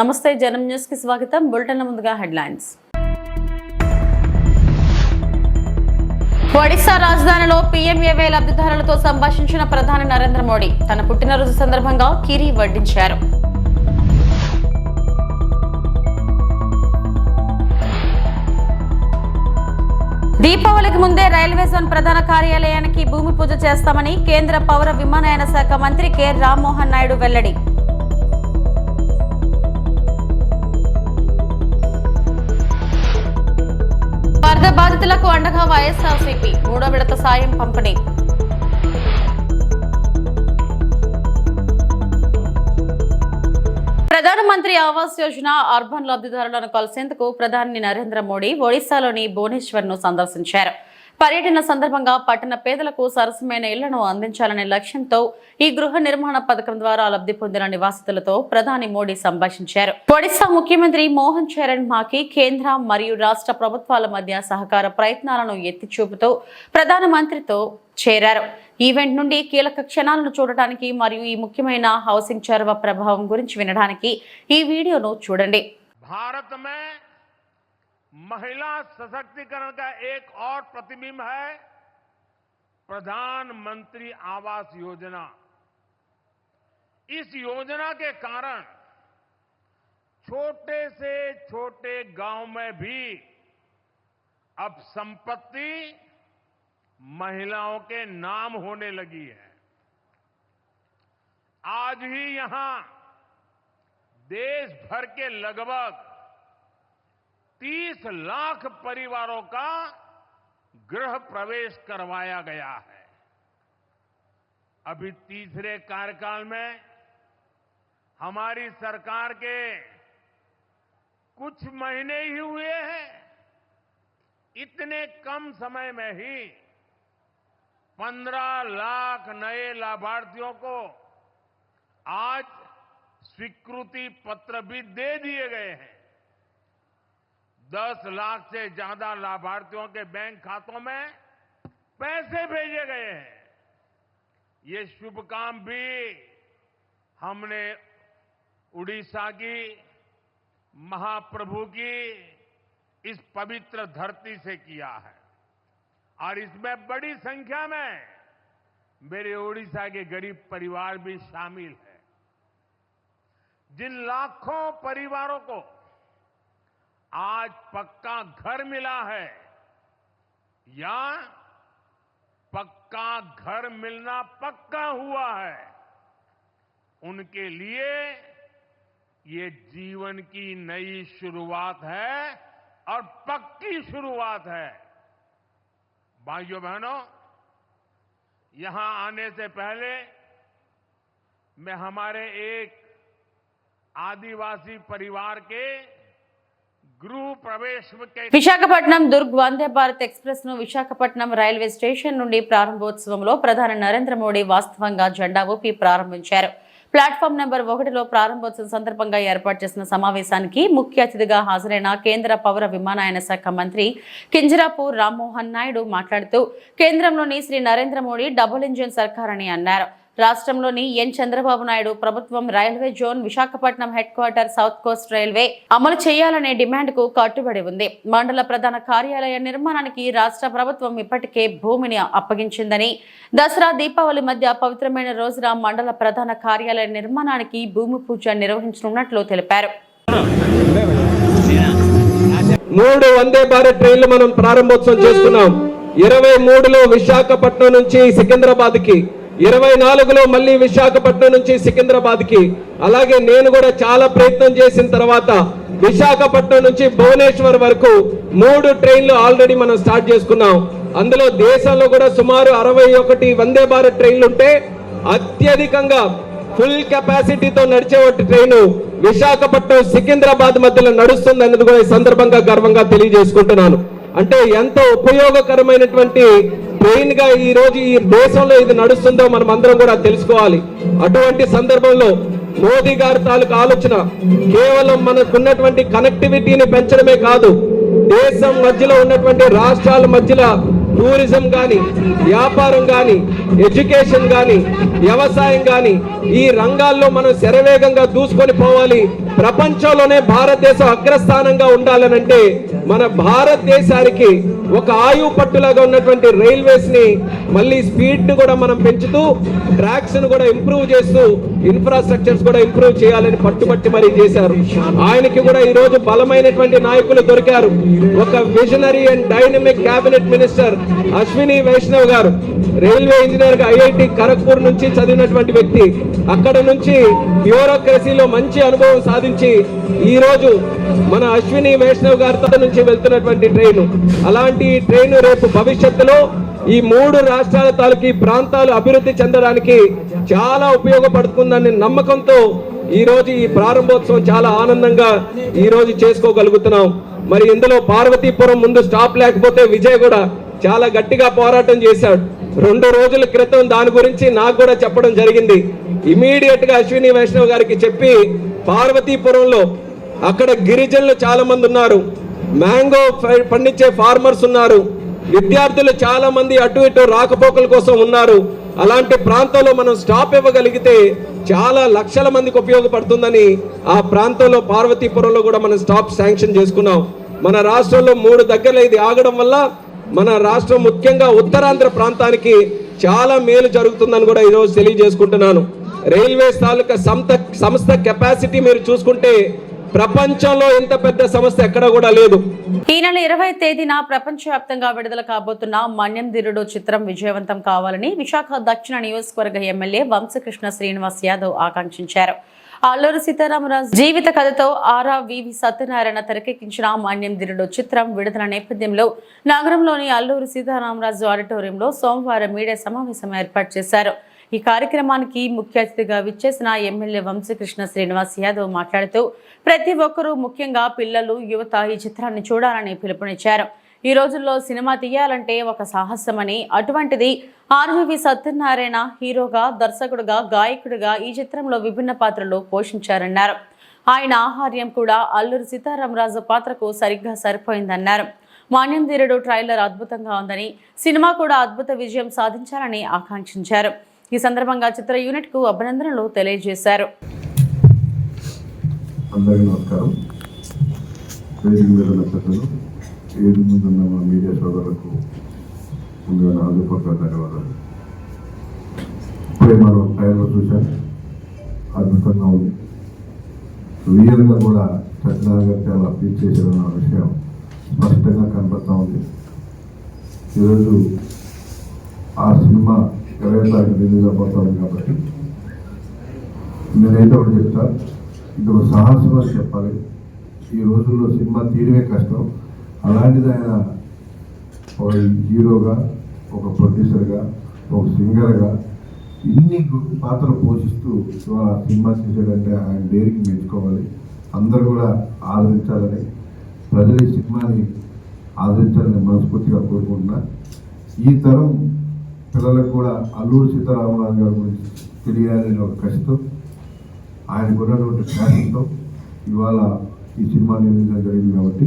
నమస్తే జనం న్యూస్కి స్వాగతం. బులెటిన్ ముందుగా హెడ్లైన్స్. ఒడిశా రాజధానిలో పీఎంఏవై లబ్ధిదారులతో సంభాషించిన ప్రధాని నరేంద్ర మోడీ. తన పుట్టినరోజు సందర్భంగా కిరి వడ్డించారు. దీపావళికి ముందే రైల్వే జోన్ ప్రధాన కార్యాలయానికి భూమి పూజ చేస్తామని కేంద్ర పౌర విమానయాన శాఖ మంత్రి కె. రామ్మోహన్ నాయుడు వెల్లడి. వరద బాధితులకు అండగా వైఎస్ఆర్సీపీ మూడో విడత సాయం పంపిణీ. ప్రధానమంత్రి ఆవాస్ యోజన అర్బన్ లబ్ధిదారులను కలిసేందుకు ప్రధాని నరేంద్ర మోడీ ఒడిశాలోని భువనేశ్వర్ను సందర్శించారు. పర్యటన సందర్భంగా పట్టణ పేదలకు సరసమైన ఇళ్ళను అందించాలనే లక్ష్యంతో ఈ గృహ నిర్మాణ పథకం ద్వారా లబ్ధి పొందిన నివాసితులతో ప్రధాని మోడీ సంభాషించారు. ఒడిశా ముఖ్యమంత్రి మోహన్ చరణ్ మాకి కేంద్ర మరియు రాష్ట్ర ప్రభుత్వాల మధ్య సహకార ప్రయత్నాలను ఎత్తి చూపుతూ ప్రధానమంత్రితో చేరారు. ఈవెంట్ నుండి కీలక క్షణాలను చూడటానికి మరియు ఈ ముఖ్యమైన హౌసింగ్ చర్వ ప్రభావం గురించి వినడానికి ఈ వీడియోను చూడండి. భారత్ మే महिला सशक्तिकरण का एक और प्रतिबिंब है प्रधानमंत्री आवास योजना। इस योजना के कारण छोटे से छोटे गाँव में भी अब संपत्ति महिलाओं के नाम होने लगी है। आज ही यहाँ देश भर के लगभग 30 लाख परिवारों का गृह प्रवेश करवाया गया है। अभी तीसरे कार्यकाल में हमारी सरकार के कुछ महीने ही हुए हैं। इतने कम समय में ही 15 लाख नए लाभार्थियों को आज स्वीकृति पत्र भी दे दिए गए हैं। 10 लाख से ज़्यादा लाभार्थियों के बैंक खातों में पैसे भेजे गए हैं। ये शुभ काम भी हमने उड़ीसा की, महाप्रभु की इस पवित्र धरती से किया है। और इसमें बड़ी संख्या में मेरे ओडिशा के गरीब परिवार भी शामिल है। जिन लाखों परिवारों को आज पक्का घर मिला है या पक्का घर मिलना पक्का हुआ है? उनके लिए ये जीवन की नई शुरुआत है और पक्की शुरुआत है। भाइयों बहनों, यहाँ आने से पहले मैं हमारे एक आदिवासी परिवार के విశాఖపట్నం దుర్గ్ వందే భారత్ ఎక్స్ప్రెస్ను విశాఖపట్నం రైల్వే స్టేషన్ నుండి ప్రారంభోత్సవంలో ప్రధాని నరేంద్ర మోడీ వాస్తవంగా జెండా ఊపి ప్రారంభించారు. ప్లాట్ఫామ్ నెంబర్ ఒకటిలో ప్రారంభోత్సవం సందర్భంగా ఏర్పాటు చేసిన సమావేశానికి ముఖ్య అతిథిగా హాజరైన కేంద్ర పౌర విమానయాన శాఖ మంత్రి కింజరాపు రామ్మోహన్ నాయుడు మాట్లాడుతూ కేంద్రంలోని శ్రీ నరేంద్ర మోడీ డబుల్ ఇంజిన్ సర్కార్ అని అన్నారు. రాష్ట్రంలోని ఎన్ చంద్రబాబు నాయుడు ప్రభుత్వం railway zone Visakhapatnam head quarter south coast railway అమలు చేయాలనే డిమాండ్కు కట్టుబడి ఉంది. మండల ప్రధాన కార్యాలయ నిర్మాణానికి రాష్ట్ర ప్రభుత్వం ఇప్పటికే భూమిని అప్పగించిందని దసరా దీపావళి మధ్య పవిత్రమైన రోజున మండల ప్రధాన కార్యాలయ నిర్మాణానికి భూమి పూజ నిర్వహించనున్నట్లు తెలిపారు. మూడు వందే భారత్ ట్రైన్లు మనం ప్రారంభోత్సవం చేస్తున్నాం ఇరవై మూడులో విశాఖపట్నం నుంచి సికింద్రాబాద్కి ఇరవై నాలుగులో మళ్ళీ విశాఖపట్నం నుంచి సికింద్రాబాద్కి అలాగే నేను కూడా చాలా ప్రయత్నం చేసిన తర్వాత విశాఖపట్నం నుంచి భువనేశ్వర్ వరకు మూడు ట్రైన్లు ఆల్రెడీ మనం స్టార్ట్ చేసుకున్నాం. అందులో దేశంలో కూడా సుమారు అరవై ఒకటి వందే భారత్ ట్రైన్లు ఉంటే అత్యధికంగా ఫుల్ కెపాసిటీతో నడిచే ట్రైన్ విశాఖపట్నం సికింద్రాబాద్ మధ్యలో నడుస్తుంది అన్నది కూడా ఈ సందర్భంగా గర్వంగా తెలియజేసుకుంటున్నాను. అంటే ఎంతో ఉపయోగకరమైనటువంటి గా ఈ రోజు ఈ దేశంలో ఇది నడుస్తుందో మనం అందరం కూడా తెలుసుకోవాలి. అటువంటి సందర్భంలో మోదీ గారి తాలూకు ఆలోచన కేవలం మనకున్నటువంటి కనెక్టివిటీని పెంచడమే కాదు దేశం మధ్యలో ఉన్నటువంటి రాష్ట్రాల మధ్యలో టూరిజం కానీ వ్యాపారం కానీ ఎడ్యుకేషన్ కానీ వ్యవసాయం కానీ ఈ రంగాల్లో మనం శరవేగంగా దూసుకొని పోవాలి. ప్రపంచంలోనే భారతదేశం అగ్రస్థానంగా ఉండాలనంటే మన భారతదేశానికి ఒక ఆయువు పట్టులాగా ఉన్నటువంటి రైల్వేస్ని మళ్ళీ స్పీడ్ కూడా మనం పెంచుతూ ట్రాక్స్ను కూడా ఇంప్రూవ్ చేస్తూ ఇన్ఫ్రాస్ట్రక్చర్స్ కూడా ఇంప్రూవ్ చేయాలని పట్టుబట్టి మరీ చేశారు. ఆయనకి కూడా ఈ రోజు బలమైనటువంటి నాయకులు దొరికారు. ఒక visionary and dynamic cabinet minister Ashwini Vaishnav garu. Railway ఇంజనీర్గా ఐఐటి ఖరగ్పూర్ నుంచి చదివినటువంటి వ్యక్తి. అక్కడ నుంచి బ్యూరోక్రసీలో మంచి అనుభవం సాధించి ఈ రోజు మన అశ్విని వైష్ణవ్ గారితో నుంచి వెళ్తున్నటువంటి ట్రైన్. అలాంటి ఈ ట్రైన్ రేపు భవిష్యత్తులో ఈ మూడు రాష్ట్రాల తాలూకు ప్రాంతాలు అభివృద్ధి చెందడానికి చాలా ఉపయోగపడుతుందనే నమ్మకంతో ఈ రోజు ఈ ప్రారంభోత్సవం చాలా ఆనందంగా ఈరోజు చేసుకోగలుగుతున్నాం. మరి ఇందులో పార్వతీపురం ముందు స్టాప్ లేకపోతే విజయ్ కూడా చాలా గట్టిగా పోరాటం చేశాడు. రెండు రోజుల క్రితం దాని గురించి నాకు కూడా చెప్పడం జరిగింది. ఇమీడియట్గా అశ్విని వైష్ణవ్ గారికి చెప్పి పార్వతీపురంలో అక్కడ గిరిజనులు చాలామంది ఉన్నారు. మ్యాంగో పండించే ఫార్మర్స్ ఉన్నారు. విద్యార్థులు చాలామంది అటు ఇటు రాకపోకల కోసం ఉన్నారు. అలాంటి ప్రాంతంలో మనం స్టాప్ ఇవ్వగలిగితే చాలా లక్షల మందికి ఉపయోగపడుతుందని ఆ ప్రాంతంలో పార్వతీపురంలో కూడా మనం స్టాప్ శాంక్షన్ చేసుకున్నాం. మన రాష్ట్రంలో మూడు దగ్గర ఇది ఆగడం వల్ల మన రాష్ట్రం ముఖ్యంగా ఉత్తరాంధ్ర ప్రాంతానికి చాలా మేలు జరుగుతుందని కూడా ఈరోజు తెలియజేసుకుంటున్నాను. రైల్వేస్ తాలూకా సంస్థ సంస్థ కెపాసిటీ మీరు చూసుకుంటే ప్రపంచంలో ఇంత పెద్ద సంస్థ ఎక్కడ కూడా లేదు. ఈ నెల ఇరవై తేదీన ప్రపంచవ్యాప్తంగా విడుదల కాబోతున్న మన్యం దిరుడు చిత్రం విజయవంతం కావాలని విశాఖ దక్షిణ నియోజకవర్గ ఎమ్మెల్యే వంశకృష్ణ శ్రీనివాస్ యాదవ్ ఆకాంక్షించారు. అల్లూరు సీతారామరాజు జీవిత కథతో ఆరా వివి సత్యనారాయణ తెరకెక్కించిన మాన్యం దిరుడు చిత్రం విడుదల నేపథ్యంలో నగరంలోని అల్లూరు సీతారామరాజు ఆడిటోరియంలో సోమవారం మీడియా సమావేశం ఏర్పాటు చేశారు. ఈ కార్యక్రమానికి ముఖ్య అతిథిగా విచ్చేసిన ఎమ్మెల్యే వంశకృష్ణ శ్రీనివాస్ యాదవ్ మాట్లాడుతూ ప్రతి ఒక్కరూ ముఖ్యంగా పిల్లలు యువత ఈ చిత్రాన్ని చూడాలని పిలుపునిచ్చారు. ఈ రోజుల్లో సినిమా తీయాలంటే ఒక సాహసమని అటువంటిది ఆర్వీవి సత్యనారాయణ హీరోగా దర్శకుడుగా గాయకుడిగా ఈ చిత్రంలో విభిన్న పాత్రలు పోషించారన్నారు. ఆయన ఆహార్యం కూడా అల్లూరి సీతారామరాజు పాత్రకు సరిగ్గా సరిపోయిందన్నారు. మాన్యం ధీరుడు ట్రైలర్ అద్భుతంగా ఉందని సినిమా కూడా అద్భుత విజయం సాధించాలని ఆకాంక్షించారు. ఈ సందర్భంగా చిత్ర యూనిట్కు అభినందనలు తెలియజేశారు. అందరికీ నమస్కారం. వేదిక మీద మా మీడియా సోదరులకు ముందుగా నా ధన్యవాదాలు. ఇప్పుడే మనం టైంలో అద్భుతంగా ఉంది. రియల్గా కూడా సత్యనారాయణ చాలా ఫీల్ చేశారన్న విషయం స్పష్టంగా కనపడతా ఉంది. ఈరోజు ఆ సినిమా ఇరవై తారీఖు రిలీజ్ అవబోతుంది కాబట్టి నేనైతే ఒకటి చెప్తా. ఇది ఒక సాహసం అని చెప్పాలి. ఈ రోజుల్లో సినిమా తీయడమే కష్టం. అలాంటిది ఆయన ఒక హీరోగా ఒక ప్రొడ్యూసర్గా ఒక సింగర్గా ఇన్ని గు- పాత్రలు పోషిస్తూ ఇవాళ సినిమా తీసాడంటే ఆయన డేరికి మెచ్చుకోవాలి. అందరూ కూడా ఆదరించాలని ప్రజలు ఈ సినిమాని ఆదరించాలని మనస్ఫూర్తిగా కోరుకుంటున్నా. ఈ తరం పిల్లలకు కూడా అల్లూరు సీతారామరాజు గారి గురించి తెలియాలని ఒక కష్టం ఆయనకు ఉన్నటువంటి ప్యాషన్తో ఇవాళ ఈ సినిమా నిర్మించడం జరిగింది కాబట్టి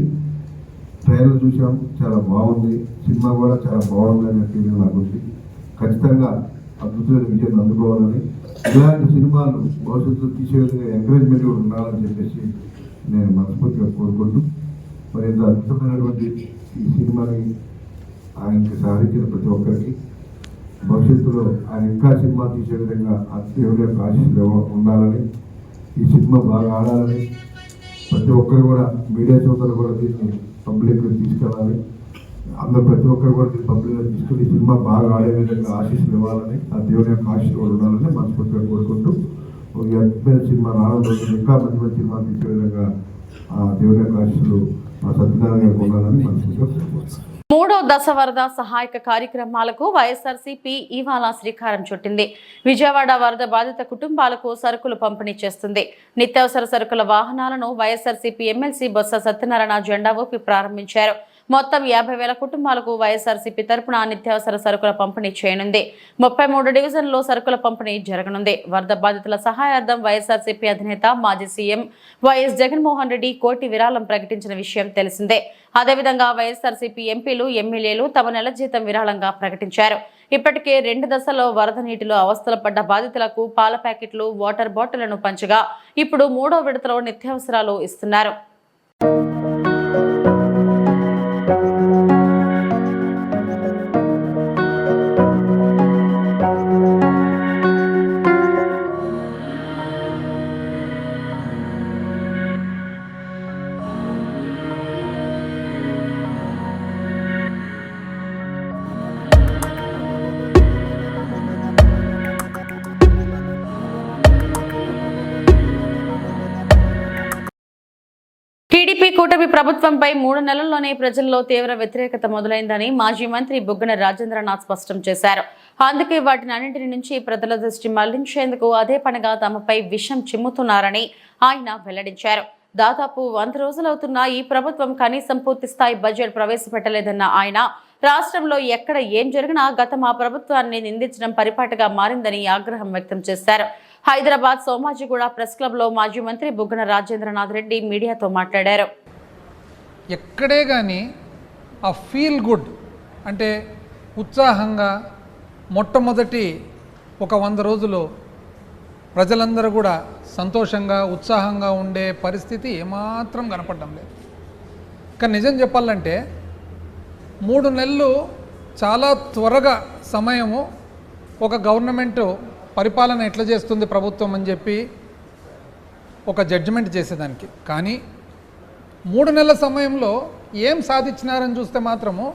ట్రైలర్ చూసాం చాలా బాగుంది. సినిమా కూడా చాలా బాగుంది అనే ఫీలింగ్ నాకు ఖచ్చితంగా అద్భుతమైన విజయాన్ని అందుకోవాలని ఇలాంటి సినిమాలు భవిష్యత్తులో తీసే విధంగా ఎంకరేజ్మెంట్ కూడా ఉండాలని చెప్పేసి నేను మనస్ఫూర్తిగా కోరుకుంటూ మరి ఇంత అద్భుతమైనటువంటి ఈ సినిమాని ఆయనకి సహకరించిన ప్రతి ఒక్కరికి భవిష్యత్తులో ఆయన ఇంకా సినిమా తీసే విధంగా ఆ దేవుడి యొక్క ఆశీస్సులు ఉండాలని ఈ సినిమా బాగా ఆడాలని ప్రతి ఒక్కరు కూడా మీడియా సోదరులు కూడా దీన్ని పబ్లిక్లో తీసుకెళ్ళాలి. అందరు ప్రతి ఒక్కరు కూడా దీన్ని పబ్లిక్ తీసుకుని ఈ సినిమా బాగా ఆడే విధంగా ఆశీస్సులు ఇవ్వాలని ఆ దేవుని యొక్క ఆశీస్సులు కూడా ఉండాలని మనస్ఫూర్తిగా కోరుకుంటూ ఈ అద్భుతమైన సినిమా రావడం ఇంకా మంచి మంచి సినిమా తీసే విధంగా ఆ దేవుని యొక్క ఆశీస్సులు మా సత్యనారాయణ గారికి ఉండాలని మనస్ఫూర్తిగా కోరుకుంటున్నాను. మూడో దశ వరద సహాయక కార్యక్రమాలకు వైఎస్ఆర్సీపీ ఇవాళ శ్రీకారం చుట్టింది. విజయవాడ వరద బాధిత కుటుంబాలకు సరుకులు పంపిణీ చేస్తుంది. నిత్యావసర సరుకుల వాహనాలను వైఎస్ఆర్సీపీ ఎమ్మెల్సీ బొత్స సత్యనారాయణ జెండా ఊపి ప్రారంభించారు. మొత్తం యాభై వేల కుటుంబాలకు వైఎస్ఆర్సీపీ తరపున నిత్యావసర సరుకుల పంపిణీ చేయనుంది. ముప్పై మూడు డివిజన్లలో సరుకుల పంపిణీ జరగనుంది. వరద బాధితుల సహాయార్థం వైఎస్ఆర్సీపీ అధినేత మాజీ సీఎం వైఎస్ జగన్మోహన్ రెడ్డి కోటి విరాళం ప్రకటించిన విషయం తెలిసిందే. అదేవిధంగా వైఎస్ఆర్సీపీ ఎంపీలు ఎమ్మెల్యేలు తమ నెల జీతం విరాళంగా ప్రకటించారు. ఇప్పటికే రెండు దశల్లో వరద నీటిలో అవస్థలు పడ్డ బాధితులకు పాల ప్యాకెట్లు వాటర్ బాటిళ్ళను పంచగా ఇప్పుడు మూడో విడతలో నిత్యావసరాలు ఇస్తున్నారు. ప్రభుత్వంపై మూడు నెలల్లోనే ప్రజల్లో తీవ్ర వ్యతిరేకత మొదలైందని మాజీ మంత్రి బుగ్గన రాజేంద్రనాథ్ స్పష్టం చేశారు. అందుకే వాటిని అన్నింటి నుంచి ప్రజల దృష్టి మళ్ళించేందుకు అదే పనిగా తమపై విషం చిమ్ముతున్నారని ఆయన వెల్లడించారు. దాదాపు వంద రోజులవుతున్న ఈ ప్రభుత్వం కనీసం పూర్తి స్థాయి బడ్జెట్ ప్రవేశపెట్టలేదన్న ఆయన రాష్ట్రంలో ఎక్కడ ఏం జరిగినా గత మా ప్రభుత్వాన్ని నిందించడం పరిపాటిగా మారిందని ఆగ్రహం వ్యక్తం చేశారు. హైదరాబాద్ సోమాజిగూడ ప్రెస్ క్లబ్లో మాజీ మంత్రి బుగ్గన రాజేంద్రనాథ్ రెడ్డి మీడియాతో మాట్లాడారు. ఎక్కడే కానీ ఆ ఫీల్ గుడ్ అంటే ఉత్సాహంగా మొట్టమొదటి ఒక వంద రోజులు ప్రజలందరూ కూడా సంతోషంగా ఉత్సాహంగా ఉండే పరిస్థితి ఏమాత్రం కనపడడం లేదు. కానీ నిజం చెప్పాలంటే మూడు నెలలు చాలా త్వరగా సమయము ఒక గవర్నమెంట్ పరిపాలన ఎట్లా చేస్తుంది ప్రభుత్వం అని చెప్పి ఒక జడ్జిమెంట్ చేసేదానికి. కానీ మూడు నెలల సమయంలో ఏం సాధించినారని చూస్తే మాత్రము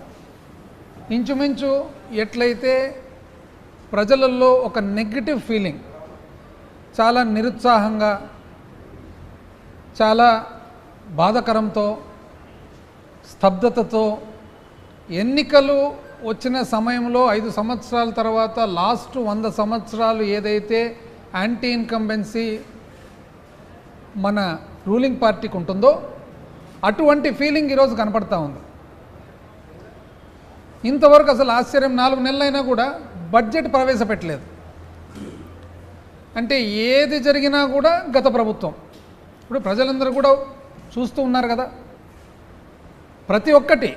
ఇంచుమించు ఎట్లయితే ప్రజలలో ఒక నెగిటివ్ ఫీలింగ్ చాలా నిరుత్సాహంగా చాలా బాధకరంతో స్తబ్దతతో ఎన్నికలు వచ్చిన సమయంలో ఐదు సంవత్సరాల తర్వాత లాస్ట్ వంద సంవత్సరాలు ఏదైతే యాంటీ ఇన్కంబెన్సీ మన రూలింగ్ పార్టీకి ఉంటుందో అటువంటి ఫీలింగ్ ఈరోజు కనపడతా ఉంది. ఇంతవరకు అసలు ఆశ్చర్యం నాలుగు నెలలైనా కూడా బడ్జెట్ ప్రవేశపెట్టలేదు. అంటే ఏది జరిగినా కూడా గత ప్రభుత్వం. ఇప్పుడు ప్రజలందరూ కూడా చూస్తూ ఉన్నారు కదా. ప్రతి ఒక్కటి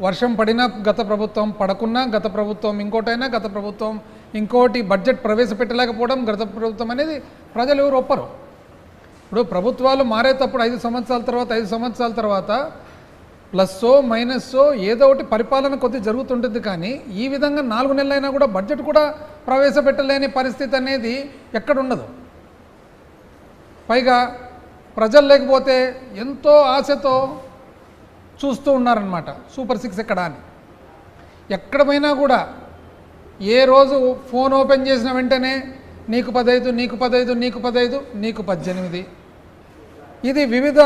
వర్షం పడినా గత ప్రభుత్వం పడకున్నా గత ప్రభుత్వం ఇంకోటైనా గత ప్రభుత్వం ఇంకోటి బడ్జెట్ ప్రవేశపెట్టలేకపోవడం గత ప్రభుత్వం అనేది ప్రజలు ఎవరు ఒప్పరు. ఇప్పుడు ప్రభుత్వాలు మారేటప్పుడు ఐదు సంవత్సరాల తర్వాత ఐదు సంవత్సరాల తర్వాత ప్లస్సో మైనస్సో ఏదో ఒకటి పరిపాలన కొద్ది జరుగుతుంటుంది కానీ ఈ విధంగా నాలుగు నెలలైనా కూడా బడ్జెట్ కూడా ప్రవేశపెట్టలేని పరిస్థితి అనేది ఎక్కడుండదు. పైగా ప్రజలు లేకపోతే ఎంతో ఆశతో చూస్తూ ఉన్నారనమాట సూపర్ సిక్స్ ఎక్కడ అని. ఎక్కడ కూడా ఏ రోజు ఫోన్ ఓపెన్ చేసిన వెంటనే నీకు పదైదు నీకు పదైదు నీకు పదైదు నీకు పద్దెనిమిది. ఇది వివిధ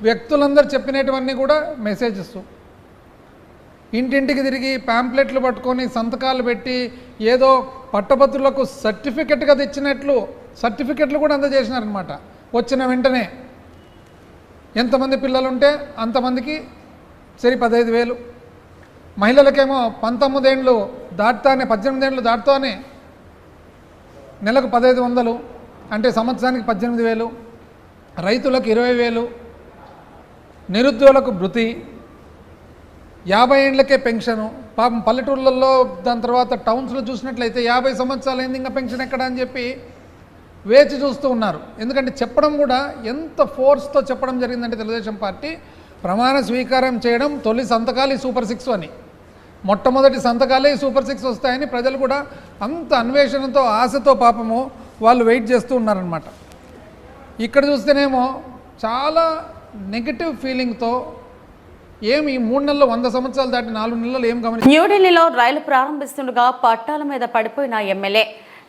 వ్యక్తులందరూ చెప్పినటువన్నీ కూడా మెసేజెస్. ఇంటింటికి తిరిగి ప్యాంప్లెట్లు పట్టుకొని సంతకాలు పెట్టి ఏదో పట్టభద్రులకు సర్టిఫికెట్గా తెచ్చినట్లు సర్టిఫికెట్లు కూడా అందజేసినారనమాట వచ్చిన వెంటనే. ఎంతమంది పిల్లలు ఉంటే అంతమందికి సరి పదహైదు వేలు. మహిళలకేమో పంతొమ్మిదేండ్లు దాటుతానే పద్దెనిమిదేండ్లు దాటుతానే నెలకు పదహైదు వందలు అంటే సంవత్సరానికి పద్దెనిమిది వేలు రైతులకు ఇరవై వేలు నిరుద్యోగులకు భృతి యాభై ఏండ్లకే పెన్షను పాపం పల్లెటూళ్ళల్లో దాని తర్వాత టౌన్స్లో చూసినట్లయితే యాభై సంవత్సరాలు అయింది ఇంకా పెన్షన్ ఎక్కడ అని చెప్పి వేచి చూస్తూ ఉన్నారు. ఎందుకంటే చెప్పడం కూడా ఎంత ఫోర్స్తో చెప్పడం జరిగిందంటే తెలుగుదేశం పార్టీ ప్రమాణ స్వీకారం చేయడం తొలి సంతకాలు సూపర్ సిక్స్ అని. మొట్టమొదటి సంతకాలే సూపర్ సిక్స్ వస్తాయని ప్రజలు కూడా అంత అన్వేషణతో ఆశతో పాపము వాళ్ళు వెయిట్ చేస్తూ ఉన్నారనమాట ఇక్కడ చూస్తేనేమో చాలా నెగిటివ్ ఫీలింగ్తో ఏమి ఈ మూడు నెలలు వంద సంవత్సరాలు దాటి నాలుగు నెలలు ఏం గమని న్యూఢిల్లీలో రైలు ప్రారంభిస్తుండగా పట్టాల మీద పడిపోయిన ఎమ్మెల్యే.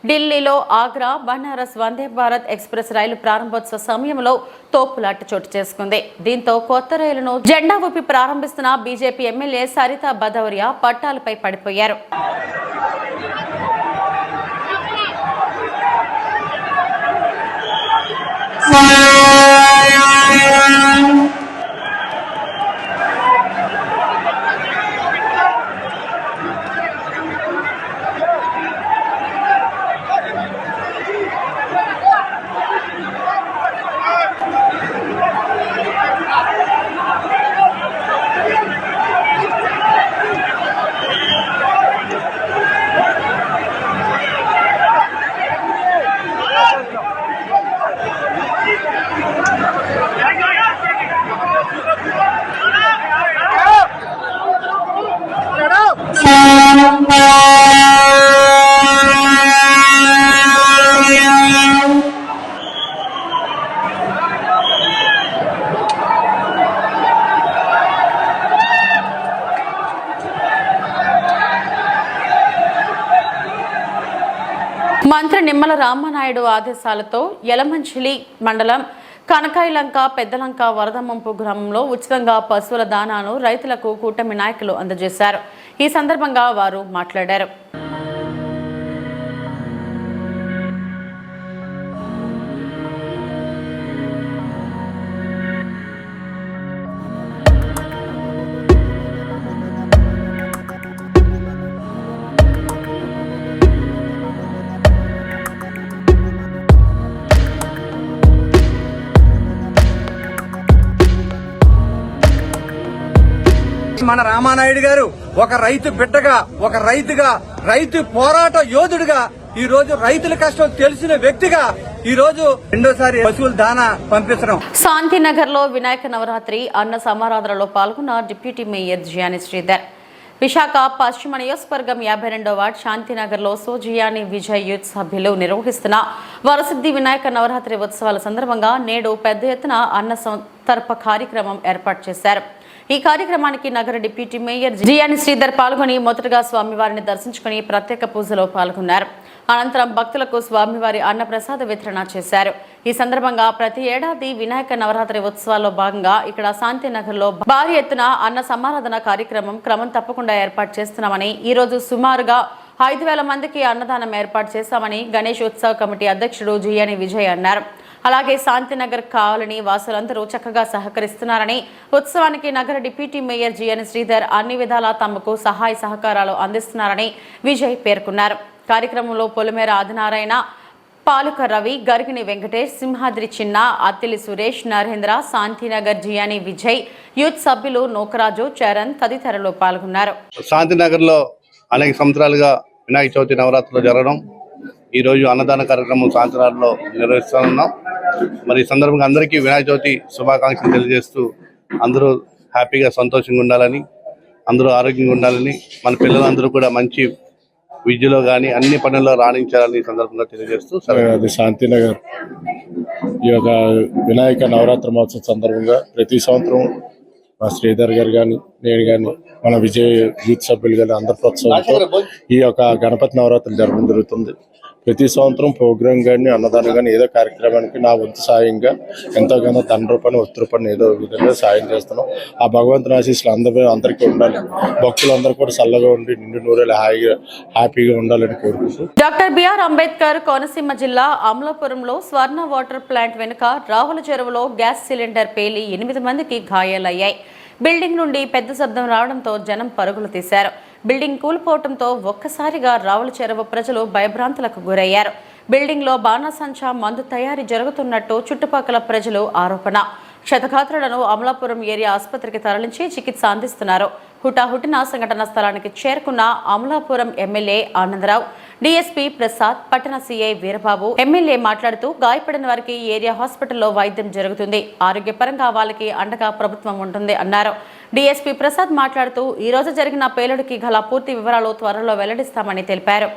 ఢిల్లీలో ఆగ్రా బనారస్ వందే భారత్ ఎక్స్ప్రెస్ రైలు ప్రారంభోత్సవ సమయంలో తోపులాట చోటు చేసుకుంది. దీంతో కొత్త రైలును జెండా ఊపి ప్రారంభిస్తున్న బీజేపీ ఎమ్మెల్యే సరితా భదౌరియా పట్టాలపై పడిపోయారు. మంత్రి నాయుడు ఆదేశాలతో యలమంచిలి మండలం కనకాయలంక పెద్దలంక వరద ముంపు గ్రామంలో ఉచితంగా పశువుల దానాను రైతులకు కూటమి నాయకులు అందజేశారు. ఈ సందర్భంగా వారు మాట్లాడారు. మన రామానాయుడు గారు ఒక రైతు బిడ్డగా ఒక రైతుగా రైతు పోరాట యోధుడిగా ఈ రోజు రైతుల కష్టం తెలిసిన వ్యక్తిగా ఈ రోజు రెండోసారి పశువుల దానా పంపించడం. శాంతినగర్లో వినాయక నవరాత్రి అన్న సమారాధనలో పాల్గొన్న డిప్యూటీ మేయర్ జియాని శ్రీధర్. విశాఖ పశ్చిమ నియోజకవర్గం యాభై రెండో వార్డు శాంతినగర్లో సోజియాని విజయ్ యూత్ సభ్యులు నిర్వహిస్తున్న వరసిద్ధి వినాయక నవరాత్రి ఉత్సవాల సందర్భంగా నేడు పెద్ద ఎత్తున అన్న సంతర్ప కార్యక్రమం ఏర్పాటు చేశారు. ఈ కార్యక్రమానికి నగర డిప్యూటీ మేయర్ జియాని శ్రీధర్ పాల్గొని మొదటగా స్వామివారిని దర్శించుకుని ప్రత్యేక పూజలో పాల్గొన్నారు. అనంతరం భక్తులకు స్వామివారి అన్నప్రసాద వితరణ చేశారు. ఈ సందర్భంగా ప్రతి ఏడాది వినాయక నవరాత్రి ఉత్సవాల్లో భాగంగా ఇక్కడ శాంతినగర్లో భారీ ఎత్తున అన్న సమారాధన కార్యక్రమం క్రమం తప్పకుండా ఏర్పాటు చేస్తున్నామని ఈ రోజు సుమారుగా ఐదు వేల మందికి అన్నదానం ఏర్పాటు చేశామని గణేష్ ఉత్సవ కమిటీ అధ్యక్షుడు జియాని విజయ్ అన్నారు. అలాగే శాంతినగర్ కాలనీ వాసులందరూ చక్కగా సహకరిస్తున్నారని ఉత్సవానికి నగర డిప్యూటీ మేయర్ జిఎన్ శ్రీధర్ అన్ని విధాలా తమకు సహాయ సహకారాలు అందిస్తున్నారని విజయ్ పేర్కొన్నారు. కార్యక్రమంలో పొలిమేర ఆదినారాయణ పాలుక రవి గరిగిని వెంకటేష్ సింహాద్రి చిన్న అత్తిలి సురేష్ నరేంద్ర శాంతినగర్ జియాని విజయ్ యూత్ సభ్యులు నోకరాజు చరణ్ తదితరులు పాల్గొన్నారు. శాంతినగర్లో అనేక సంవత్సరాలుగా వినాయక చవితి నవరాత్రులు జరగడం ఈరోజు అన్నదాన కార్యక్రమం శాంతినగర్లో నిర్వహిస్తున్నాం మరి ఈ సందర్భంగా అందరికీ వినాయక చవితి శుభాకాంక్షలు తెలియజేస్తూ అందరూ హ్యాపీగా సంతోషంగా ఉండాలని అందరూ ఆరోగ్యంగా ఉండాలని మన పిల్లలందరూ కూడా మంచి విద్యలో కానీ అన్ని పనుల్లో రాణించాలని ఈ సందర్భంగా తెలియజేస్తూ. అది శాంతినగర్. ఈ యొక్క వినాయక నవరాత్రి మహోత్సవం సందర్భంగా ప్రతి సంవత్సరం మా శ్రీధర్ గారు కానీ నేను కానీ మన విజయ్ యూత్ సభ్యులు కానీ అందరి ప్రోత్సాహంతో ఈ యొక్క గణపతి నవరాత్రులు జరగడం జరుగుతుంది. ప్రతి సంవత్సరం ప్రోగ్రామ్ కానీ అన్నదానం కానీ ఏదో కార్యక్రమానికి నా వంతు సాయంగా ఎంతోగానో తండ్రి రూపాయలు వస్తు రూపాయలు ఏదో విధంగా సాయం చేస్తున్నాం. ఆ భగవంతుని ఆశీస్సులు అందరూ అందరికీ ఉండాలి. భక్తులందరూ కూడా చల్లగా ఉండి నిండు నూరేళ్ళు హాయిగా హ్యాపీగా ఉండాలని కోరుకుంటూ. డాక్టర్ బిఆర్ అంబేద్కర్ కోనసీమ జిల్లా అమలాపురంలో స్వర్ణ వాటర్ ప్లాంట్ వెనుక రాహుల చెరువులో గ్యాస్ సిలిండర్ పేలి ఎనిమిది మందికి గాయాలయ్యాయి. బిల్డింగ్ నుండి పెద్ద శబ్దం రావడంతో జనం పరుగులు తీశారు. బిల్డింగ్ కూలిపోవడంతో ఒక్కసారిగా రావుల చెరువు ప్రజలు భయభ్రాంతులకు గురయ్యారు. బిల్డింగ్లో బాణాసంచా మందు తయారీ జరుగుతున్నట్టు చుట్టుపక్కల ప్రజలు ఆరోపణ. క్షతగాత్రులను అమలాపురం ఏరియా ఆసుపత్రికి తరలించి చికిత్స అందిస్తున్నారు. హుటాహుటిన సంఘటన స్థలానికి చేరుకున్న అమలాపురం ఎమ్మెల్యే ఆనందరావు డీఎస్పీ ప్రసాద్ పట్టణ సీఐ వీరబాబు ఎమ్మెల్యే మాట్లాడుతూ గాయపడిన వారికి ఏరియా హాస్పిటల్లో వైద్యం జరుగుతుంది. ఆరోగ్యపరంగా వాళ్ళకి అండగా ప్రభుత్వం ఉంటుంది అన్నారు. డీఎస్పీ ప్రసాద్ మాట్లాడుతూ ఈ రోజు జరిగిన పేలుడికి గల పూర్తి వివరాలు త్వరలో వెల్లడిస్తామని తెలిపారు.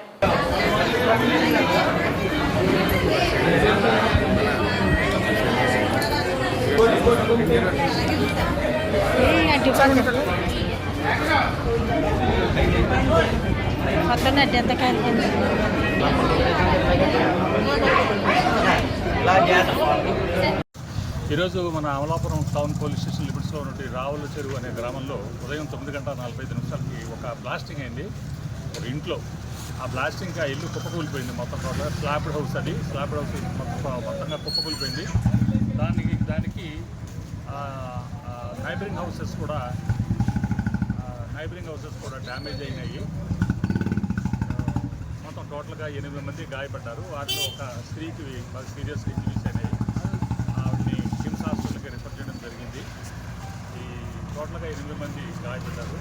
ఎంత ఈరోజు మన అమలాపురం టౌన్ పోలీస్ స్టేషన్ లిమిట్స్లో ఉన్నటువంటి రావుల చెరువు అనే గ్రామంలో ఉదయం తొమ్మిది గంట నలభై ఐదు నిమిషాలకి ఒక బ్లాస్టింగ్ అయింది. ఒక ఇంట్లో. ఆ బ్లాస్టింగ్ ఆ ఇల్లు కుప్పకూలిపోయింది మొత్తం టోటల్ స్లాబ్డ్ హౌస్ అది. స్లాబ్డ్ హౌస్ మొత్తం మొత్తంగా కుప్పకూలిపోయింది. దానికి దానికి నైబరింగ్ హౌసెస్ కూడా నైబరింగ్ హౌసెస్ కూడా డ్యామేజ్ అయినాయి. మొత్తం టోటల్గా ఎనిమిది మంది గాయపడ్డారు. వాటిలో ఒక స్త్రీకి సీరియస్ ఇంజరీస్ అయినాయి టోటల్గా ఎనిమిది మంది గాయపడ్డారు.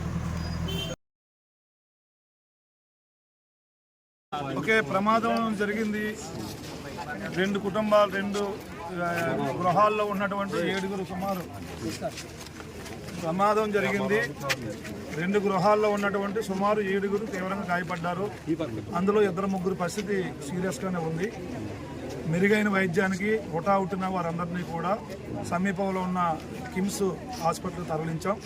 ఒకే ప్రమాదం జరిగింది. రెండు కుటుంబాలు రెండు గృహాల్లో ఉన్నటువంటి ఏడుగురు సుమారు ప్రమాదం జరిగింది. రెండు గృహాల్లో ఉన్నటువంటి సుమారు ఏడుగురు తీవ్రంగా గాయపడ్డారు. అందులో ఇద్దరు ముగ్గురు పరిస్థితి సీరియస్గానే ఉంది. మెరుగైన వైద్యానికి హుటాహుటిన వారందరినీ కూడా సమీపంలో ఉన్న కిమ్స్ హాస్పిటల్ తరలించాం.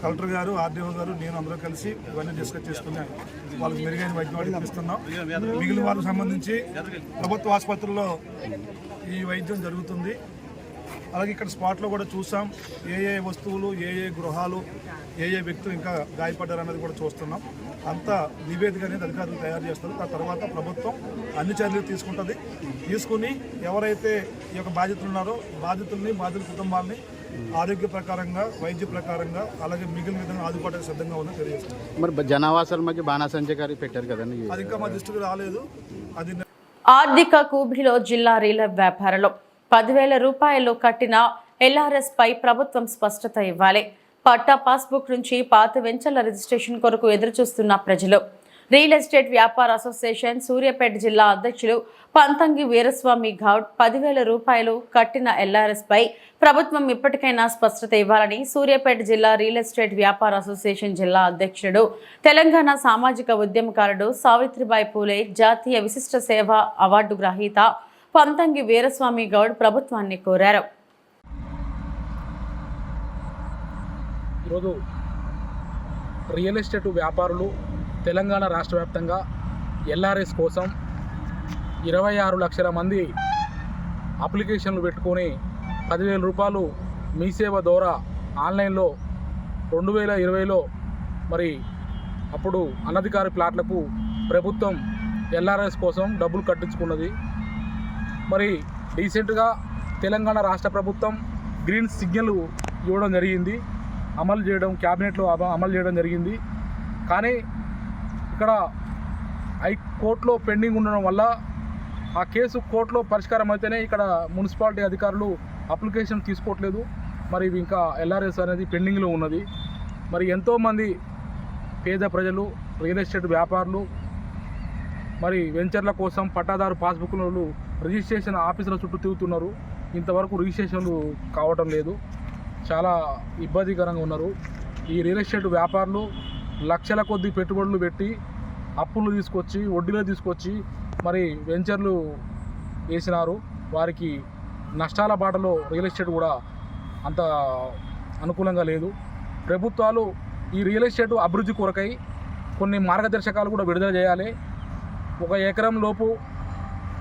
కలెక్టర్ గారు ఆర్డీఓ గారు నేను అందరూ కలిసి ఇవన్నీ డిస్కస్ చేసుకున్నాం వాళ్ళకి మెరుగైన వైద్యం వాళ్ళు ఇప్పిస్తున్నాం. మిగిలిన వారికి సంబంధించి ప్రభుత్వ ఆసుపత్రుల్లో ఈ వైద్యం జరుగుతుంది. అలాగే ఇక్కడ స్పాట్లో కూడా చూసాం. ఏ ఏ వస్తువులు ఏ ఏ గృహాలు ఏ ఏ వ్యక్తులు ఇంకా గాయపడ్డారన్నది కూడా చూస్తున్నాం. అంత నివేదిక అనేది అధికారులు తయారు చేస్తారు. ఆ తర్వాత ప్రభుత్వం అన్ని చర్యలు తీసుకుంటుంది. తీసుకుని ఎవరైతే ఈ యొక్క బాధితులు ఉన్నారో బాధితుల్ని బాధితుల కుటుంబాలని ఆరోగ్య ప్రకారంగా వైద్య ప్రకారంగా అలాగే మిగిలిన విధంగా ఆదుకోవడానికి సిద్ధంగా ఉందని తెలియజేస్తుంది మరి జనావాసాల మధ్య బాణాసంచ గారి పెట్టారు కదండి. అది ఇంకా మా దృష్టికి రాలేదు. అది ఆర్థిక కూబిలో జిల్లా రీల వ్యాపారంలో పదివేల రూపాయలు కట్టిన ఎల్ఆర్ఎస్ పై ప్రభుత్వం స్పష్టత ఇవ్వాలి. పట్టా పాస్బుక్ నుంచి పాత వెంచర్ల రిజిస్ట్రేషన్ కొరకు ఎదురుచూస్తున్న ప్రజలు. రియల్ ఎస్టేట్ వ్యాపార అసోసియేషన్ సూర్యాపేట జిల్లా అధ్యక్షులు పంతంగి వీరస్వామి గౌడ్ పదివేల రూపాయలు కట్టిన ఎల్ఆర్ఎస్పై ప్రభుత్వం ఇప్పటికైనా స్పష్టత ఇవ్వాలని సూర్యాపేట జిల్లా రియల్ ఎస్టేట్ వ్యాపార అసోసియేషన్ జిల్లా అధ్యక్షుడు తెలంగాణ సామాజిక ఉద్యమకారుడు సావిత్రిబాయి పూలే జాతీయ విశిష్ట సేవ అవార్డు గ్రహీత పంతంగి వీరస్వామి గౌడ్ ప్రభుత్వాన్ని కోరారు. ఈరోజు రియల్ ఎస్టేట్ వ్యాపారులు తెలంగాణ రాష్ట్ర వ్యాప్తంగా ఎల్ఆర్ఎస్ కోసం ఇరవై ఆరు లక్షల మంది అప్లికేషన్లు పెట్టుకొని పదివేల రూపాయలు మీ సేవ ద్వారా ఆన్లైన్లో రెండు వేల ఇరవైలో మరి అప్పుడు అనధికారి ప్లాట్లకు ప్రభుత్వం ఎల్ఆర్ఎస్ కోసం డబ్బులు కట్టించుకున్నది. మరి రీసెంట్గా తెలంగాణ రాష్ట్ర ప్రభుత్వం గ్రీన్ సిగ్నల్ ఇవ్వడం జరిగింది. అమలు చేయడం క్యాబినెట్లో అమ- అమలు చేయడం జరిగింది. కానీ ఇక్కడ హైకోర్టులో పెండింగ్ ఉండడం వల్ల ఆ కేసు కోర్టులో పరిష్కారం అయితేనే ఇక్కడ మున్సిపాలిటీ అధికారులు అప్లికేషన్ తీసుకోవట్లేదు. మరి ఇవి ఇంకా ఎల్ఆర్ఎస్ అనేది పెండింగ్లో ఉన్నది. మరి ఎంతోమంది పేద ప్రజలు రియల్ ఎస్టేట్ వ్యాపారులు మరి వెంచర్ల కోసం పట్టాదారు పాస్బుక్లు రిజిస్ట్రేషన్ ఆఫీసుల చుట్టూ తిరుగుతున్నారు. ఇంతవరకు రిజిస్ట్రేషన్లు కావటం లేదు. చాలా ఇబ్బందికరంగా ఉన్నారు. ఈ రియల్ ఎస్టేట్ వ్యాపారులు లక్షల కొద్ది పెట్టుబడులు పెట్టి అప్పులు తీసుకొచ్చి వడ్డీలో తీసుకొచ్చి మరి వెంచర్లు వేసినారు. వారికి నష్టాల బాటలో రియల్ ఎస్టేట్ కూడా అంత అనుకూలంగా లేదు. ప్రభుత్వాలు ఈ రియల్ ఎస్టేట్ అభివృద్ధి కొరకై కొన్ని మార్గదర్శకాలు కూడా విడుదల చేయాలి. ఒక ఎకరం లోపు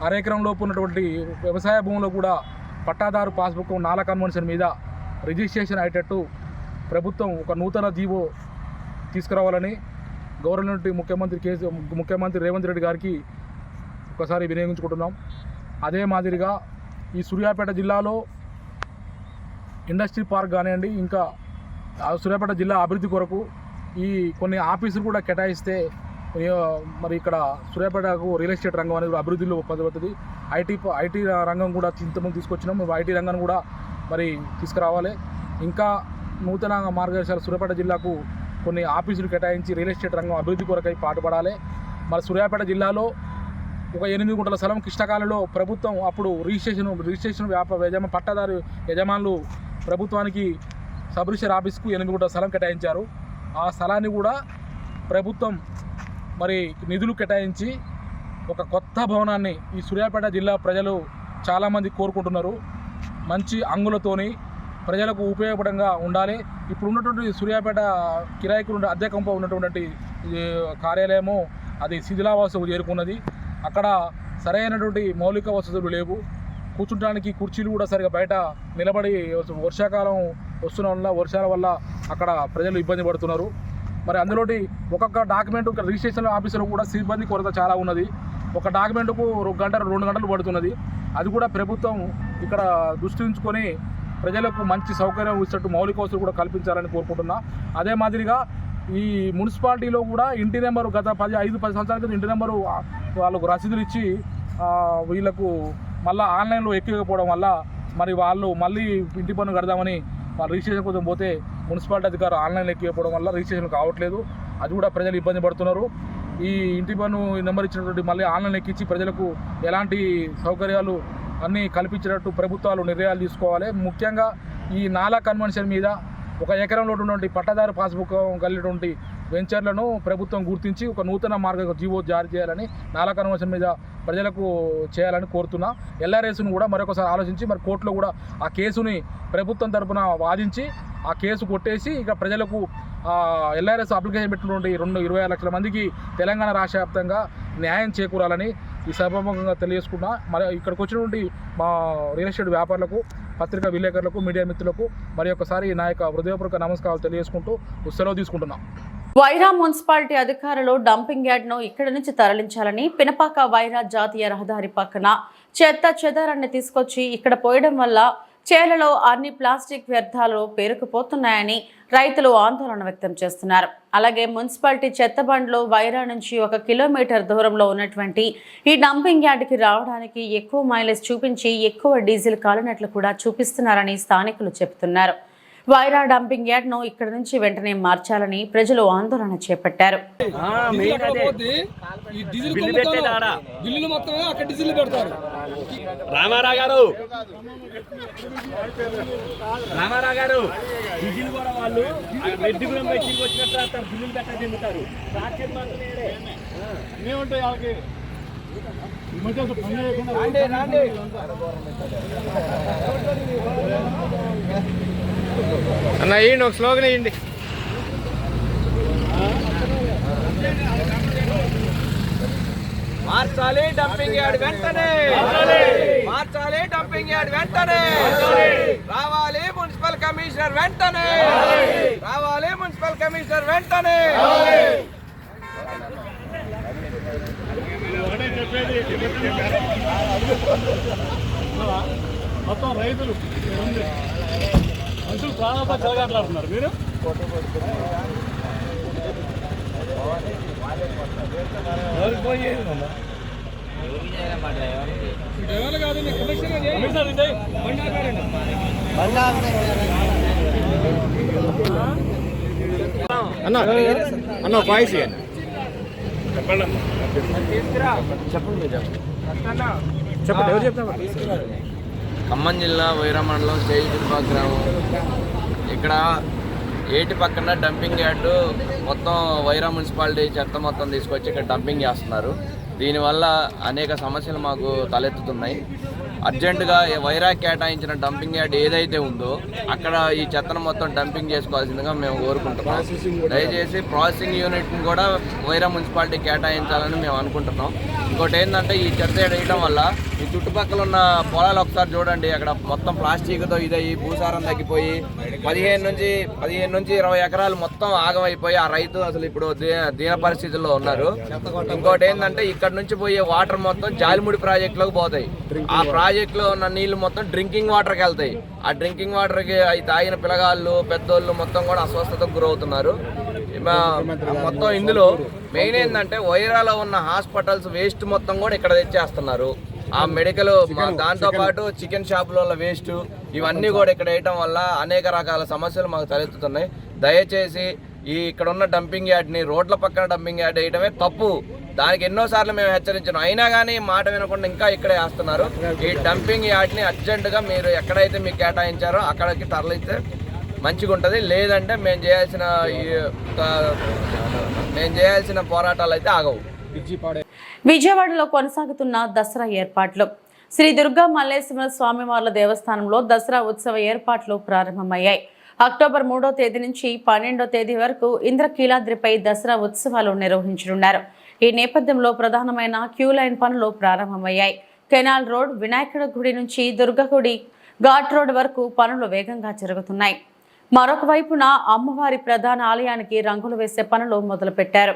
అరెకరం లోపు ఉన్నటువంటి వ్యవసాయ భూములో కూడా పట్టాదారు పాస్బుక్ నాల కన్వెన్షన్ మీద రిజిస్ట్రేషన్ అయ్యేటట్టు ప్రభుత్వం ఒక నూతన జీవో తీసుకురావాలని గవర్నమెంట్ ముఖ్యమంత్రి కేసీ ముఖ్యమంత్రి రేవంత్ రెడ్డి గారికి ఒకసారి వినియోగించుకుంటున్నాం. అదే మాదిరిగా ఈ సూర్యాపేట జిల్లాలో ఇండస్ట్రీ పార్క్ కానివ్వండి ఇంకా సూర్యాపేట జిల్లా అభివృద్ధి కొరకు ఈ కొన్ని ఆఫీసులు కూడా కేటాయిస్తే మరి ఇక్కడ సూర్యాపేటకు రియల్ ఎస్టేట్ రంగం అనేది అభివృద్ధిలో పొందబడుతుంది ఐటీ ఐటీ రంగం కూడా ఇంతకుముందు తీసుకొచ్చినాం. ఐటీ రంగాన్ని కూడా మరి తీసుకురావాలి. ఇంకా నూతన మార్గదర్శకాలు సూర్యాపేట జిల్లాకు కొన్ని ఆఫీసులు కేటాయించి రియల్ ఎస్టేట్ రంగం అభివృద్ధి కొరకై పాటుపడాలి. మరి సూర్యాపేట జిల్లాలో ఒక ఎనిమిది గుంటల స్థలం కృష్ణకాలంలో ప్రభుత్వం అప్పుడు రిజిస్ట్రేషన్ రిజిస్ట్రేషన్ వ్యాపార యజమా పట్టాదారు యజమానులు ప్రభుత్వానికి సబ్ రిజిస్టర్ ఆఫీస్కు ఎనిమిది గుంటల స్థలం కేటాయించారు. ఆ స్థలాన్ని కూడా ప్రభుత్వం మరి నిధులు కేటాయించి ఒక కొత్త భవనాన్ని ఈ సూర్యాపేట జిల్లా ప్రజలు చాలామంది కోరుకుంటున్నారు. మంచి అంగులతోని ప్రజలకు ఉపయోగపడంగా ఉండాలి. ఇప్పుడు ఉన్నటువంటి సూర్యాపేట కిరాయికు అద్దె కంప ఉన్నటువంటి కార్యాలయము అది శిథిలావాసకు చేరుకున్నది. అక్కడ సరైనటువంటి మౌలిక వసతులు లేవు. కూర్చుంటానికి కుర్చీలు కూడా సరిగా బయట నిలబడి వర్షాకాలం వస్తున్న వల్ల వర్షాల వల్ల అక్కడ ప్రజలు ఇబ్బంది పడుతున్నారు. మరి అందులోటి ఒక్కొక్క డాక్యుమెంట్ రిజిస్ట్రేషన్ ఆఫీసులో కూడా సిబ్బంది కొరత చాలా ఉన్నది. ఒక డాక్యుమెంట్కు ఒక గంట రెండు గంటలు పడుతున్నది. అది కూడా ప్రభుత్వం ఇక్కడ దృష్టి ఉంచుకొని ప్రజలకు మంచి సౌకర్యం ఇచ్చినట్టు మౌలిక వసతులు కూడా కల్పించాలని కోరుకుంటున్నా. అదే మాదిరిగా ఈ మున్సిపాలిటీలో కూడా ఇంటి నెంబరు గత పది ఐదు పది సంవత్సరాల క్రితం ఇంటి నెంబరు వాళ్ళకు రసీదులు ఇచ్చి వీళ్ళకు మళ్ళీ ఆన్లైన్లో ఎక్కకపోవడం వల్ల మరి వాళ్ళు మళ్ళీ ఇంటి పన్ను కడదామని వాళ్ళు రిజిస్ట్రేషన్ కోసం పోతే మున్సిపాలిటీ అధికారులు ఆన్లైన్లో ఎక్కిపోవడం వల్ల రిజిస్ట్రేషన్ కావట్లేదు. అది కూడా ప్రజలు ఇబ్బంది పడుతున్నారు. ఈ ఇంటి పన్ను నెంబర్ ఇచ్చినటువంటి మళ్ళీ ఆన్లైన్ ఎక్కించి ప్రజలకు ఎలాంటి సౌకర్యాలు అన్నీ కల్పించినట్టు ప్రభుత్వాలు నిర్ణయాలు తీసుకోవాలి. ముఖ్యంగా ఈ నాలా కన్వెన్షన్ మీద ఒక ఎకరంలో ఉన్నటువంటి పట్టదారు పాస్బుక్ కలిగినటువంటి వెంచర్లను ప్రభుత్వం గుర్తించి ఒక నూతన మార్గ జీవో జారీ చేయాలని నాలా కన్వెన్షన్ మీద ప్రజలకు చేయాలని కోరుతున్నా. ఎల్ఆర్ఎస్ను కూడా మరొకసారి ఆలోచించి మరి కోర్టులో కూడా ఆ కేసుని ప్రభుత్వం తరపున వాదించి ఆ కేసు కొట్టేసి ఇక ప్రజలకు ఎల్ఆర్ఎస్ అప్లికేషన్ పెట్టినటువంటి రెండు ఇరవై లక్షల మందికి తెలంగాణ రాష్ట్ర వ్యాప్తంగా న్యాయం చేకూరాలని ఈ సభాముఖంగా తెలియజేసుకున్నా మరి ఇక్కడికి వచ్చినటువంటి మా రియల్ ఎస్టేట్ వ్యాపారులకు పత్రికా విలేకరులకు మీడియా మిత్రులకు మరి ఒకసారి నా యొక్క హృదయపూర్వక నమస్కారాలు తెలియజేసుకుంటూ సెలవు తీసుకుంటున్నాం. వైరా మున్సిపాలిటీ అధికారులు డంపింగ్ యార్డ్ను ఇక్కడి నుంచి తరలించాలని పినపాక వైరా జాతీయ రహదారి పక్కన చెత్త చెదారాన్ని తీసుకొచ్చి ఇక్కడ పోయడం వల్ల చేలలో అన్ని ప్లాస్టిక్ వ్యర్థాలు పేరుకుపోతున్నాయని రైతులు ఆందోళన వ్యక్తం చేస్తున్నారు. అలాగే మున్సిపాలిటీ చెత్తబండ్లు వైరా నుంచి ఒక కిలోమీటర్ దూరంలో ఉన్నటువంటి ఈ డంపింగ్ యార్డ్కి రావడానికి ఎక్కువ మైలేజ్ చూపించి ఎక్కువ డీజిల్ కాలినట్లు కూడా చూపిస్తున్నారని స్థానికులు చెబుతున్నారు. వైరా డంపింగ్ యార్డ్ను ఇక్కడ నుంచి వెంటనే మార్చాలని ప్రజలు ఆందోళన చేపట్టారు. బిల్లులు మొత్తం అక్కడ డీజిల్ పెడతారు. రామారావు గారు. రామారావు గారు. డీజిల్ కూడా వాళ్ళు రెడ్డిపురం పై తిరిగి వచ్చినట్టు బిల్లులు పెట్ట చెందుతారు ఏముంటాయి వాళ్ళకి. అన్న వేయండి ఒక స్లోగన్ వేయండి మార్చాలి డంపింగ్ యార్డ్ వెంటనే. మార్చాలి. డంపింగ్ యార్డ్ వెంటనే. రావాలి మున్సిపల్ కమిషనర్ వెంటనే. రావాలి మున్సిపల్ కమిషనర్ వెంటనే. మొత్తం రైతులు. మనుషులు ప్రాణాలతో చెలగాట్లాడుతున్నారు. మీరు. అన్న అన్న వాయిస్ చెప్పండి. ఎవరు చెప్తారు ఖమ్మం జిల్లా వైరా మండలం చేయిటిపా గ్రామం. ఇక్కడ ఏటి పక్కన డంపింగ్ యార్డు మొత్తం వైరా మున్సిపాలిటీ చెత్త మొత్తం తీసుకొచ్చి ఇక్కడ డంపింగ్ చేస్తున్నారు. దీనివల్ల అనేక సమస్యలు మాకు తలెత్తుతున్నాయి. అర్జెంటుగా వైరా కేటాయించిన డంపింగ్ యార్డ్ ఏదైతే ఉందో అక్కడ ఈ చెత్తను మొత్తం డంపింగ్ చేసుకోవాల్సిందిగా మేము కోరుకుంటున్నాం. దయచేసి ప్రాసెసింగ్ యూనిట్ని కూడా వైరా మున్సిపాలిటీ కేటాయించాలని మేము అనుకుంటున్నాం. ఇంకోటి ఏంటంటే ఈ చెత్త వేయడం వల్ల ఈ చుట్టుపక్కల ఉన్న పొలాలు ఒకసారి చూడండి. అక్కడ మొత్తం ప్లాస్టిక్తో ఇదయ్యి భూసారం తగ్గిపోయి పదిహేను నుంచి పదిహేను నుంచి ఇరవై ఎకరాలు మొత్తం ఆగమైపోయి ఆ రైతు అసలు ఇప్పుడు దీన పరిస్థితుల్లో ఉన్నారు. ఇంకోటి ఏంటంటే ఇక్కడ నుంచి పోయే వాటర్ మొత్తం జాలిముడి ప్రాజెక్టులోకి పోతాయి. ఆ ప్రాజెక్టులో ఉన్న నీళ్ళు మొత్తం డ్రింకింగ్ వాటర్కి వెళ్తాయి. ఆ డ్రింకింగ్ వాటర్కి అవి తాగిన పిల్లగాళ్ళు పెద్దోళ్ళు మొత్తం కూడా అస్వస్థతకు గురవుతున్నారు. మొత్తం ఇందులో మెయిన్ ఏంటంటే వైరాలో ఉన్న హాస్పిటల్స్ వేస్ట్ మొత్తం కూడా ఇక్కడ తెచ్చేస్తున్నారు. ఆ మెడికల్ దాంతో పాటు చికెన్ షాపుల వేస్ట్ ఇవన్నీ కూడా ఇక్కడ వేయటం వల్ల అనేక రకాల సమస్యలు మాకు తలెత్తుతున్నాయి. దయచేసి ఈ ఇక్కడ ఉన్న డంపింగ్ యార్డ్ని రోడ్ల పక్కన డంపింగ్ యార్డ్ వేయడమే తప్పు. దానికి ఎన్నోసార్లు మేము హెచ్చరించాం అయినా కానీ మాట వినకుండా ఇంకా ఇక్కడే వేస్తున్నారు. ఈ డంపింగ్ యార్డ్ని అర్జెంటుగా మీరు ఎక్కడైతే మీకు కేటాయించారో అక్కడికి తరలిస్తే మంచిగా ఉంటుంది. లేదంటే మేము చేయాల్సిన మేము చేయాల్సిన పోరాటాలు అయితే ఆగవు. విజయవాడలో కొనసాగుతున్న దసరా ఏర్పాట్లు. శ్రీ దుర్గా మల్లేశ్వర స్వామివార్ల దేవస్థానంలో దసరా ఉత్సవ ఏర్పాట్లు ప్రారంభమయ్యాయి. అక్టోబర్ మూడో తేదీ నుంచి పన్నెండో తేదీ వరకు ఇంద్రకీలాద్రిపై దసరా ఉత్సవాలు నిర్వహించనున్నారు. ఈ నేపథ్యంలో ప్రధానమైన క్యూ లైన్ పనులు ప్రారంభమయ్యాయి. కెనాల్ రోడ్ వినాయకుడి గుడి నుంచి దుర్గగుడి ఘాట్ రోడ్ వరకు పనులు వేగంగా జరుగుతున్నాయి. మరొక వైపున అమ్మవారి ప్రధాన ఆలయానికి రంగులు వేసే పనులు మొదలుపెట్టారు.